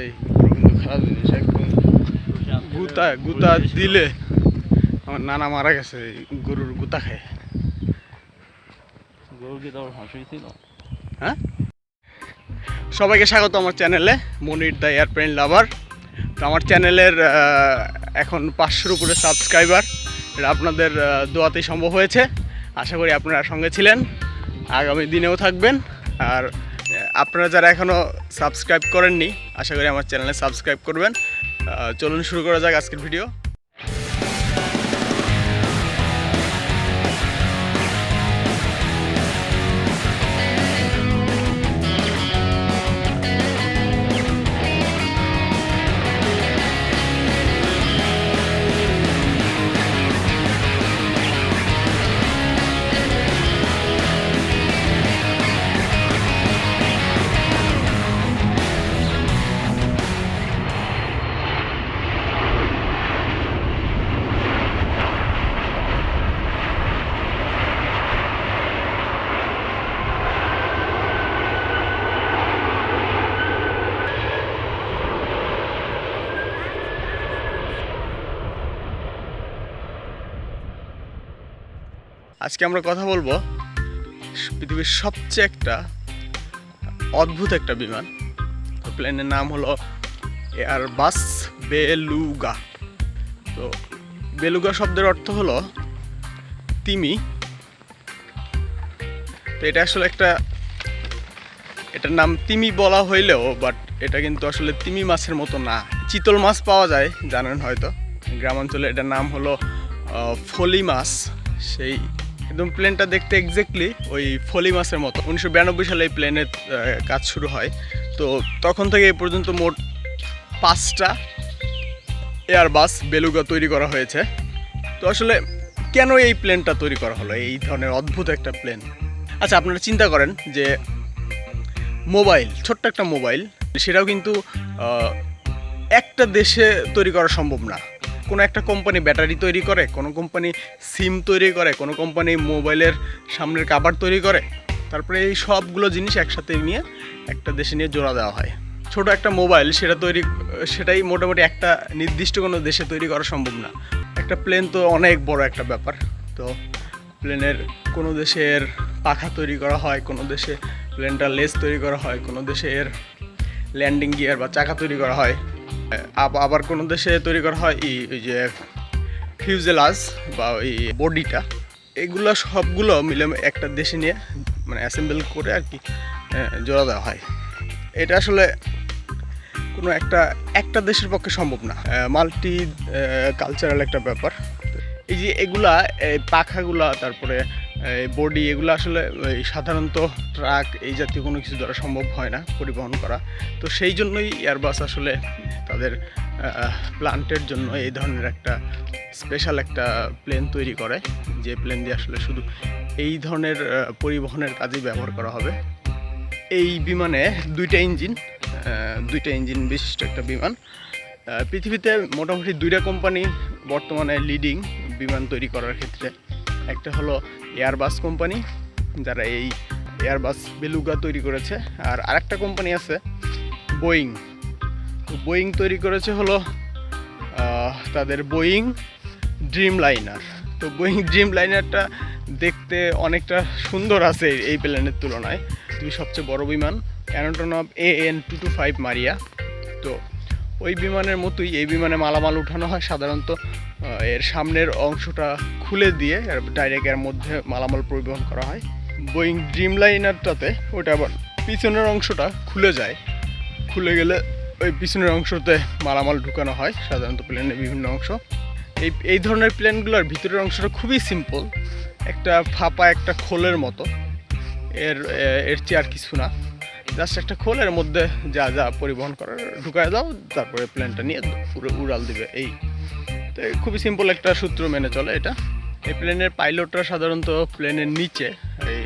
এই কিন্তু খারাপ জিনিস একদম গুতা গুতা দিলে আমার নানা মারা গেছে গরুর গুতা খায়। গরু কি তোর হাসি ছিল? হ্যাঁ? সবাইকে স্বাগত আমার চ্যানেলে মনির দ্য এয়ারপ্লেন লাভার। তো আমার চ্যানেলের এখন পাঁচশোর উপরে সাবস্ক্রাইবার। এটা আপনাদের দোয়াতেই সম্ভব হয়েছে। আশা করি আপনারা সঙ্গে ছিলেন। আগামী দিনেও থাকবেন। আর আপনারা যারা এখনও সাবস্ক্রাইব করেননি, আশা করি আমার চ্যানেলে সাবস্ক্রাইব করবেন। চলুন শুরু করা যাক আজকের ভিডিও আজকে আমরা কথা বলব পৃথিবীর সবচেয়ে একটা অদ্ভুত একটা বিমান। প্লেনের নাম হলো এয়ারবাস বেলুগা তো বেলুগা শব্দের অর্থ হলো তিমি। তো এটা আসলে একটা, এটার নাম তিমি বলা হইলেও বাট এটা কিন্তু আসলে তিমি মাছের মতো না। চিতল মাছ পাওয়া যায়, জানেন হয়তো। গ্রামাঞ্চলে এটার নাম হলো ফলি মাছ। সেই একদম প্লেনটা দেখতে এক্স্যাক্টলি ওই ফলি মাছের মতো। উনিশশো বিরানব্বই সালে এই প্লেনের কাজ শুরু হয়। তো তখন থেকে এই পর্যন্ত মোট পাঁচটা এয়ারবাস বেলুগা তৈরি করা হয়েছে। তো আসলে কেন এই প্লেনটা তৈরি করা হলো? এই ধরনের অদ্ভুত একটা প্লেন আচ্ছা আপনারা চিন্তা করেন যে মোবাইল ছোট্ট একটা মোবাইল সেটাও কিন্তু একটা দেশে তৈরি করা সম্ভব না। কোনো একটা কোম্পানি ব্যাটারি তৈরি করে, কোনো কোম্পানি সিম তৈরি করে, কোনো কোম্পানি মোবাইলের সামনের কাবার তৈরি করে, তারপরে এই সবগুলো জিনিস একসাথে নিয়ে একটা দেশে নিয়ে জোড়া দেওয়া হয়। ছোট একটা মোবাইল সেটা তৈরি, সেটাই মোটামুটি একটা নির্দিষ্ট কোনো দেশে তৈরি করা সম্ভব না। একটা প্লেন তো অনেক বড় একটা ব্যাপার, তো প্লেনের কোনো দেশের পাখা তৈরি করা হয়, কোনো দেশে প্লেনটা লেস তৈরি করা হয়, কোনো দেশে এর ল্যান্ডিং গিয়ার বা চাকা তৈরি করা হয়। আবার কোনো দেশে তৈরি করা হয় এই যে ফিউজেলাস বা ওই বডিটা। এগুলো সবগুলো মিলে একটা দেশে নিয়ে মানে অ্যাসেম্বল করে আর কি জোড়া দেওয়া হয়। এটা আসলে কোনো একটা একটা দেশের পক্ষে সম্ভব না। মাল্টি কালচারাল একটা ব্যাপার। এই যে এগুলা, এই পাখাগুলা, তারপরে বডি এগুলো আসলে সাধারণত ট্রাক এই জাতীয় কোনো কিছু দ্বারা সম্ভব হয় না পরিবহন করা। তো সেই জন্যই এয়ারবাস আসলে তাদের প্লান্টের জন্য এই ধরনের একটা স্পেশাল একটা প্লেন তৈরি করে, যে প্লেন দিয়ে আসলে শুধু এই ধরনের পরিবহনের কাজেই ব্যবহার করা হবে। এই বিমানে দুইটা ইঞ্জিন দুইটা ইঞ্জিন বিশিষ্ট একটা বিমান। পৃথিবীতে মোটামুটি দুইটা কোম্পানি বর্তমানে লিডিং বিমান তৈরি করার ক্ষেত্রে। একটা হলো এয়ারবাস কোম্পানি যারা এই এয়ারবাস বেলুগা তৈরি করেছে। আর আরেকটা কোম্পানি আছে বোয়িং বোয়িং তৈরি করেছে হলো তাদের বোয়িং ড্রিম লাইনার তো বোয়িং ড্রিম লাইনারটা দেখতে অনেকটা সুন্দর আছে এই প্লেনের তুলনায়। দুই সবচেয়ে বড় বিমান Antonov A N two two five Mriya তো ওই বিমানের মতোই এই বিমানে মালামাল উঠানো হয় সাধারণত এর সামনের অংশটা খুলে দিয়ে ডাইরেক্ট এর মধ্যে মালামাল পরিবহন করা হয়। বোয়িং ড্রিম লাইনারটাতে ওটা আবার পিছনের অংশটা খুলে যায়। খুলে গেলে ওই পিছনের অংশতে মালামাল ঢুকানো হয়, সাধারণত প্লেনের বিভিন্ন অংশ। এই এই ধরনের প্লেনগুলোর ভিতরের অংশটা খুবই সিম্পল একটা ফাঁপা একটা খোলের মতো। এর এর চেয়ে আর কিছু না। জাস্ট একটা খোলের মধ্যে যা যা পরিবহন করার, ঢুকায় দাও, তারপরে প্লেনটা নিয়ে পুরো উড়াল দিবে, এই। তো খুবই সিম্পল একটা সূত্র মেনে চলে এটা। এই প্লেনের পাইলটরা সাধারণত প্লেনের নিচে, এই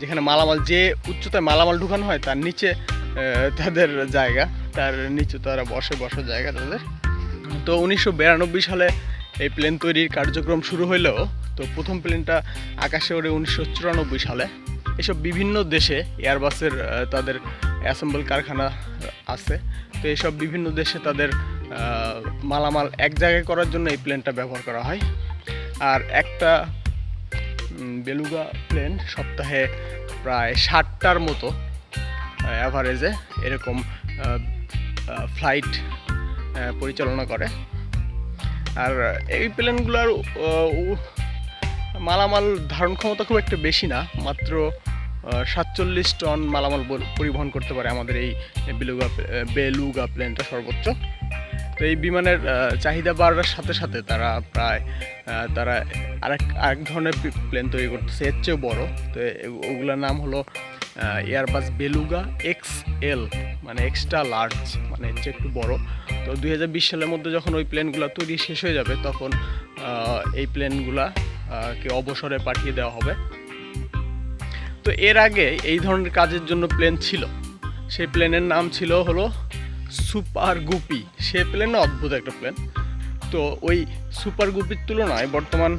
যেখানে মালামাল, যে উচ্চতায় মালামাল ঢুকানো হয়, তার নিচে তাদের জায়গা, তার নিচে তারা বসে, বসার জায়গা তাদের। তো উনিশশো বিরানব্বই সালে এই প্লেন তৈরির কার্যক্রম শুরু হইলেও, তো প্রথম প্লেনটা আকাশে ওড়ে উনিশশো চুরানব্বই সালে। এসব বিভিন্ন দেশে এয়ারবাসের তাদের অ্যাসেম্বল কারখানা আছে। তো এইসব বিভিন্ন দেশে তাদের মালামাল এক জায়গায় করার জন্য এই প্লেনটা ব্যবহার করা হয়। আর একটা বেলুগা প্লেন সপ্তাহে প্রায় ষাটটার মতো অ্যাভারেজে এরকম ফ্লাইট পরিচালনা করে। আর এই প্লেনগুলোর মালামাল ধারণ ক্ষমতা খুব একটা বেশি না, মাত্র সাতচল্লিশ টন মালামাল পরিবহন করতে পারে আমাদের এই বেলুগা বেলুগা প্লেনটা সর্বোচ্চ। তো এই বিমানের চাহিদা বাড়ার সাথে সাথে তারা প্রায় তারা আরেক আরেক ধরনের প্লেন তৈরি করতেছে, এর চেয়েও বড়। তো ওগুলোর নাম হলো এয়ারবাস বেলুগা এক্স এল মানে এক্সট্রা লার্জ মানে চেয়ে একটু বড়। তো দুই হাজার বিশ সালের মধ্যে যখন ওই প্লেনগুলো তৈরি শেষ হয়ে যাবে, তখন এই প্লেনগুলা কে অবসরে পাঠিয়ে দেওয়া হবে। তো এর আগে এই ধরনের কাজের জন্য প্লেন ছিল। সেই প্লেনের নাম ছিল হলো সুপার গুপি। সে প্লেনও অদ্ভুত একটা প্লেন। তো ওই সুপার গুপির তুলনায় বর্তমান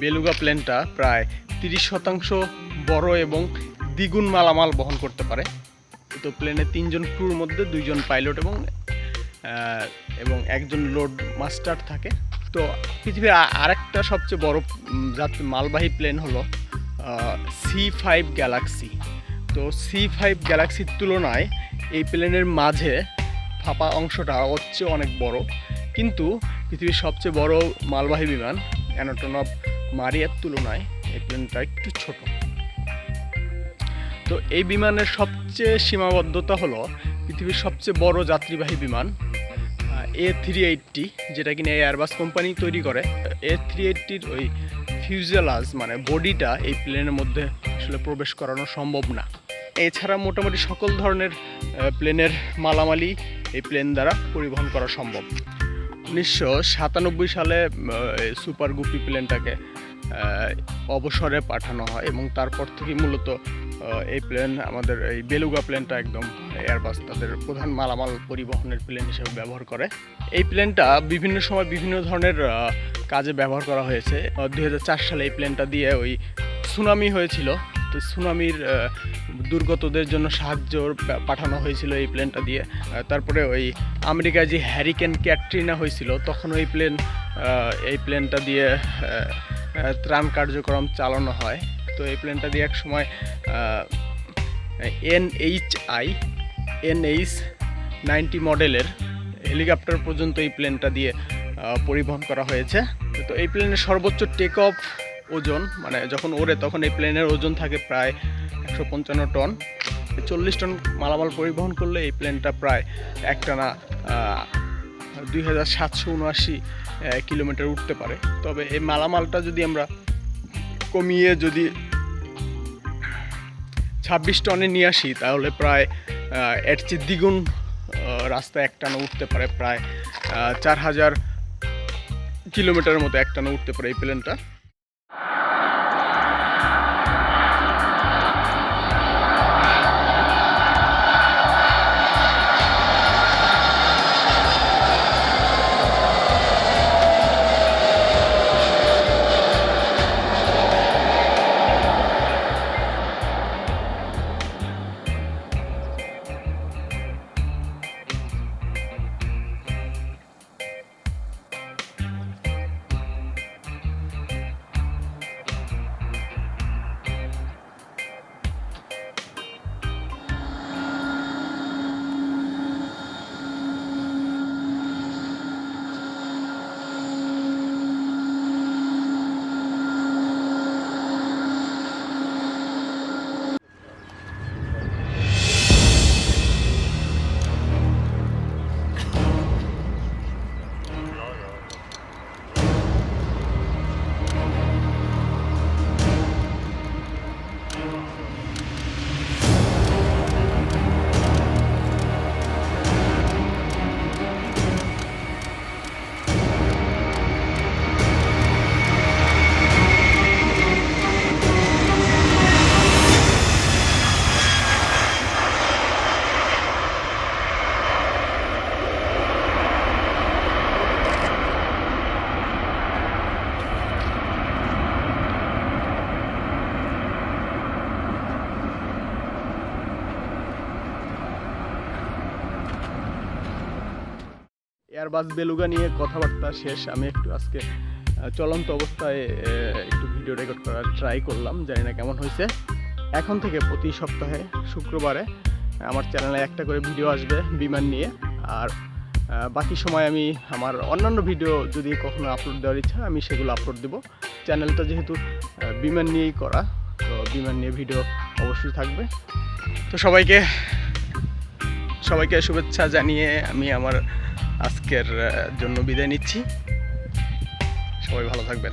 বেলুগা প্লেনটা প্রায় তিরিশ শতাংশ বড় এবং দ্বিগুণ মালামাল বহন করতে পারে। তো প্লেনে তিনজন ক্রুর মধ্যে দুইজন পাইলট এবং এবং একজন লোড মাস্টার থাকে। তো পৃথিবীর আরেকটা সবচেয়ে বড় যাত্রী, মালবাহী প্লেন হলো সি ফাইভ গ্যালাক্সি তো সি ফাইভ গ্যালাক্সির তুলনায় এই প্লেনের মাঝে ফাঁপা অংশটা হচ্ছে অনেক বড়। কিন্তু পৃথিবীর সবচেয়ে বড় মালবাহী বিমান অ্যানোটনব মারিয়ার তুলনায় এই প্লেনটা একটু ছোট। তো এই বিমানের সবচেয়ে সীমাবদ্ধতা হলো পৃথিবীর সবচেয়ে বড় যাত্রীবাহী বিমান এ থ্রি এইটটি যেটা কিনা এয়ারবাস কোম্পানি তৈরি করে এ থ্রি এইটটির ওই ফিউজেলাজ মানে বডিটা এই প্লেনের মধ্যে আসলে প্রবেশ করানো সম্ভব না। এছাড়া মোটামুটি সকল ধরনের প্লেনের মালামালি এই প্লেন দ্বারা পরিবহন করা সম্ভব। উনিশশো সাতানব্বই সালে সুপার গুপি প্লেনটাকে অবসরে পাঠানো হয় এবং তারপর থেকে মূলত এই প্লেন আমাদের এই বেলুগা প্লেনটা একদম এয়ারবাস তাদের প্রধান মালামাল পরিবহনের প্লেন হিসেবে ব্যবহার করে। এই প্লেনটা বিভিন্ন সময় বিভিন্ন ধরনের কাজে ব্যবহার করা হয়েছে। দু হাজার চার সালে এই প্লেনটা দিয়ে ওই সুনামি হয়েছিল। তো সুনামির দুর্গতদের জন্য সাহায্য পাঠানো হয়েছিল এই প্লেনটা দিয়ে। তারপরে ওই আমেরিকায় যে হ্যারিকেন ক্যাটরিনা হয়েছিল, তখন ওই প্লেন এই প্লেনটা দিয়ে ত্রাণ কার্যক্রম চালানো হয়। তো এই প্লেনটা দিয়ে এক সময় এনএইচআই এনএইচ নাইনটি মডেলের হেলিকপ্টার পর্যন্ত এই প্লেনটা দিয়ে পরিবহন করা হয়েছে। তো এই প্লেনের সর্বোচ্চ টেক অফ ওজন মানে যখন ওড়ে তখন এই প্লেনের ওজন থাকে প্রায় একশো পঞ্চান্ন টন। চল্লিশ টন মালামাল পরিবহন করলে এই প্লেনটা প্রায় একটানা দুই হাজার সাতশো উনআশি কিলোমিটার উঠতে পারে। তবে এই মালামালটা যদি আমরা কমিয়ে যদি ছাব্বিশ টনে নিয়ে আসি, তাহলে প্রায় এর চেয়ে দ্বিগুণ রাস্তা একটানা উঠতে পারে। প্রায় চার হাজার কিলোমিটারের মতো একটানা উঠতে পারে এই প্লেনটা। এয়ারবাস বেলুগা নিয়ে কথাবার্তা শেষ। আমি একটু আজকে চলন্ত অবস্থায় একটু ভিডিও রেকর্ড করার ট্রাই করলাম, জানি না কেমন হয়েছে। এখন থেকে প্রতি সপ্তাহে, শুক্রবারে, আমার চ্যানেলে একটা করে ভিডিও আসবে বিমান নিয়ে। আর বাকি সময় আমি আমার অন্যান্য ভিডিও যদি কখনো আপলোড দেওয়ার ইচ্ছা, আমি সেগুলো আপলোড দেবো। চ্যানেলটা যেহেতু বিমান নিয়েই করা, তো বিমান নিয়ে ভিডিও অবশ্যই থাকবে। তো সবাইকে সবাইকে শুভেচ্ছা জানিয়ে আমি আমার আজকের জন্য বিদায় নিচ্ছি। সবাই ভালো থাকবেন।